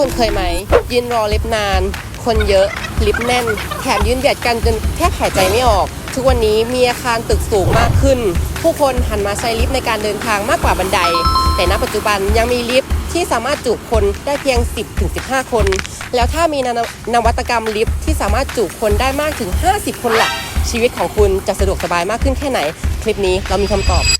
คนเคยไหม ยืนรอลิฟต์นาน คนเยอะ ลิฟต์แน่น แถมยืนเบียดกันจนแทบหายใจไม่ออก ทุกวันนี้มีอาคารตึกสูงมากขึ้น ผู้คนหันมาใช้ลิฟต์ในการเดินทางมากกว่าบันได แต่ณปัจจุบันยังมีลิฟต์ที่สามารถจุคนได้เพียง 10-15 คน แล้วถ้ามีนนวัตกรรมลิฟต์ที่สามารถจุคนได้มากถึง 50 คนหลักชีวิตของคุณจะสะดวกสบายมากขึ้นแค่ไหน คลิปนี้เรามีคำตอบ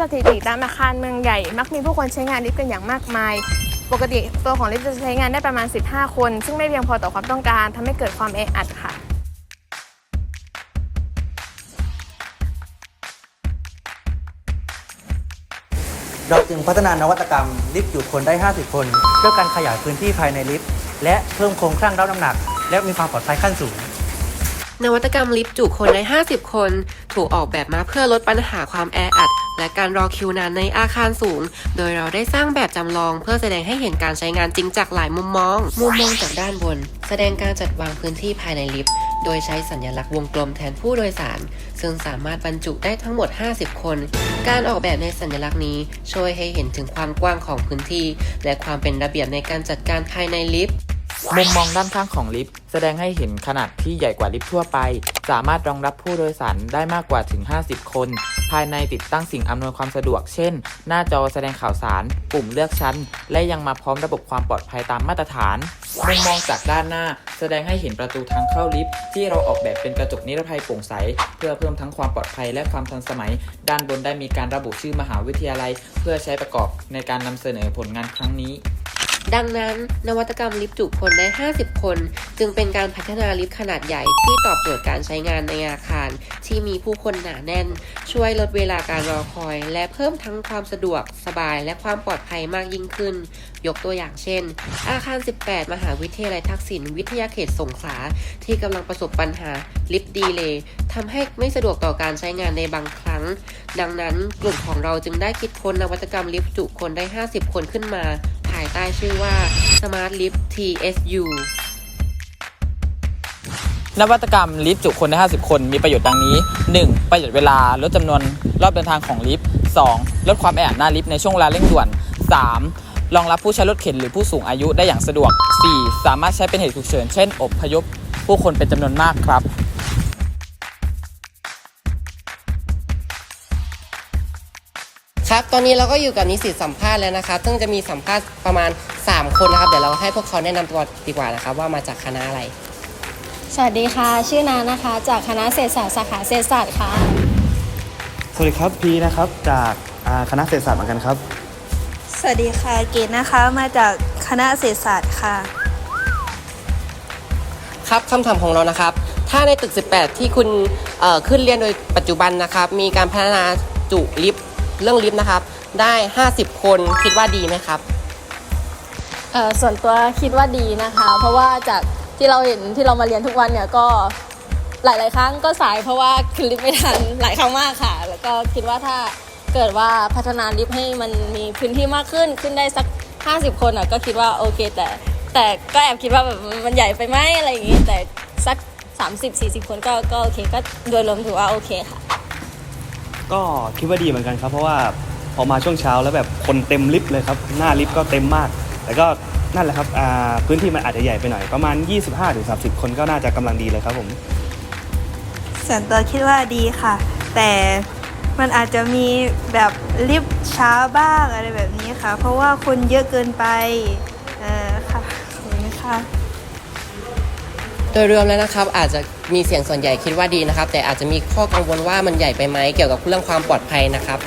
สถิติตามอาคารเมืองใหญ่ มักมีผู้คนใช้งานลิฟต์กันอย่างมากมาย ปกติตัวของลิฟต์จะใช้งานได้ประมาณ 15 คน ซึ่งไม่เพียงพอต่อความต้องการทำให้เกิดความแออัดค่ะเราจึงพัฒนานวัตกรรมลิฟต์อยู่คนได้ 50 คน เพื่อการขยายพื้นที่ภายในลิฟต์และเพิ่มโครงสร้างรับน้ำหนัก และมีความปลอดภัยขั้นสูง นวัตกรรมลิฟต์จุคนได้ 50 คน ถูกออกแบบมาเพื่อลดปัญหาความแออัด และการรอคิวนานในอาคารสูง โดยเราได้สร้างแบบจำลองเพื่อแสดงให้เห็นการใช้งานจริงจากหลายมุมมอง มุมมองจากด้านบน แสดงการจัดวางพื้นที่ภายในลิฟต์ โดยใช้สัญลักษณ์วงกลมแทนผู้โดยสาร ซึ่งสามารถบรรจุได้ทั้งหมด 50 คน การออกแบบในสัญลักษณ์นี้ ช่วยให้เห็นถึงความกว้างของพื้นที่ และความเป็นระเบียบในการจัดการภายในลิฟต์ มุมมองด้านข้างของลิฟต์แสดงให้เห็นขนาดที่ใหญ่กว่าลิฟต์ทั่วไป สามารถรองรับผู้โดยสารได้มากกว่าถึง 50 คน ภายในติดตั้งสิ่งอำนวยความสะดวก เช่น หน้าจอแสดงข่าวสาร ปุ่มเลือกชั้น และยังมาพร้อมระบบความปลอดภัยตามมาตรฐาน มุมมองจากด้านหน้า แสดงให้เห็นประตูทางเข้าลิฟต์ที่เราออกแบบเป็นกระจกนิรภัยโปร่งใส เพื่อเพิ่มทั้งความปลอดภัยและความทันสมัย ด้านบนได้มีการระบุชื่อมหาวิทยาลัย เพื่อใช้ประกอบในการนำเสนอผลงานครั้งนี้ ดังนั้นนวัตกรรมลิฟต์จุคนได้ 50 คน จึงเป็นการพัฒนาลิฟต์ขนาดใหญ่ที่ตอบโจทย์การใช้งานในอาคาร ที่มีผู้คนหนาแน่น ช่วยลดเวลาการรอคอย และเพิ่มทั้งความสะดวกสบายและความปลอดภัยมากยิ่งขึ้น ยกตัวอย่างเช่น อาคาร 18 มหาวิทยาลัยทักษิณวิทยาเขตสงขลาที่กำลังประสบปัญหาลิฟต์ดีเลย์ทำให้ไม่สะดวกต่อการใช้งานในบางครั้ง ดังนั้นกลุ่มของเราจึงได้คิดค้นนวัตกรรมลิฟต์จุคนได้ 50 คนขึ้นมาายใต้ชื่อว่า Smart Lift TSU นวัตกรรมลิฟต์จุคนได้ 50 คน มีประโยชน์ดังนี้ 1. ประหยัดเวลา ลดจำนวนรอบเดินทางของลิฟต์ 2. ลดความแออัดหน้าลิฟต์ในช่วงเวลาเร่งด่วน 3. รองรับผู้ใช้รถเข็นหรือผู้สูงอายุได้อย่างสะดวก 4. สามารถใช้เป็นเหตุฉุกเฉิน เช่นอบพยพผู้คนเป็นจำนวนมากครับ ครับ ตอนนี้เราก็อยู่กับนิสิตสัมภาษณ์แล้วนะครับ ซึ่งจะมีสัมภาษณ์ประมาณ 3 คนนะครับ เดี๋ยวเราให้พวกเขาแนะนำตัวดีกว่านะครับ ว่ามาจากคณะอะไร สวัสดีค่ะ ชื่อนานะคะ จากคณะเศรษฐศาสตร์สาขาเศรษฐศาสตร์ค่ะ สวัสดีครับพีนะครับ จากอ่าคณะเศรษฐศาสตร์เหมือนกันครับ สวัสดีค่ะ เกดนะคะ มาจากคณะเศรษฐศาสตร์ค่ะ ครับคำถามของเรานะครับ ถ้าในตึก 18 ที่คุณเอ่อขึ้นเรียนโดยปัจจุบันนะครับ มีการพัฒนาจุลิฟต์ เรื่องลิฟต์นะครับ ได้ 50 คนคิดว่าดีไหมครับ เอ่อส่วนตัวคิดว่าดีนะคะ เพราะว่าจากที่เราเห็นที่เรามาเรียนทุกวันเนี่ยก็หลาย ๆ ครั้งก็สายเพราะว่าขึ้นลิฟต์ไม่ทันหลายครั้งมากค่ะ แล้วก็คิดว่าถ้าเกิดว่าพัฒนาลิฟต์ให้มันมีพื้นที่มากขึ้นขึ้นได้สัก 50 คนอะก็คิดว่าโอเค แต่ แต่ก็แอบคิดว่าแบบมันใหญ่ไปไหมอะไรอย่างงี้แต่สัก 30-40 คนก็ก็โอเคก็โดยรวมถือว่าโอเคค่ะ ก็คิดว่าดีเหมือนกันครับ เพราะว่าพอมาช่วงเช้าแล้วแบบคนเต็มลิฟต์เลยครับ หน้าลิฟต์ก็เต็มมาก แต่ก็นั่นแหละครับอ่าพื้นที่มันอาจจะใหญ่ไปหน่อย ประมาณ 25-30 คนก็น่าจะกำลังดีเลยครับผม ส่วนตัวคิดว่าดีค่ะ แต่มันอาจจะมีแบบลิฟต์ช้าบ้างอะไรแบบนี้ค่ะ เพราะว่าคนเยอะเกินไปเออค่ะขอบคุณค่ะ ดยรวมแล้วนะครับอาจจะมีเสียงส่วนใหญ่คิดว่าดีนะครับ แต่อาจจะมีข้อกังวลว่ามันใหญ่ไปไหมเกี่ยวกับเรื่องความปลอดภัยนะครับ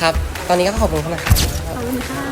ครับ ตอนนี้ก็ขอบคุณครับนะครับขอบคุณค่ะ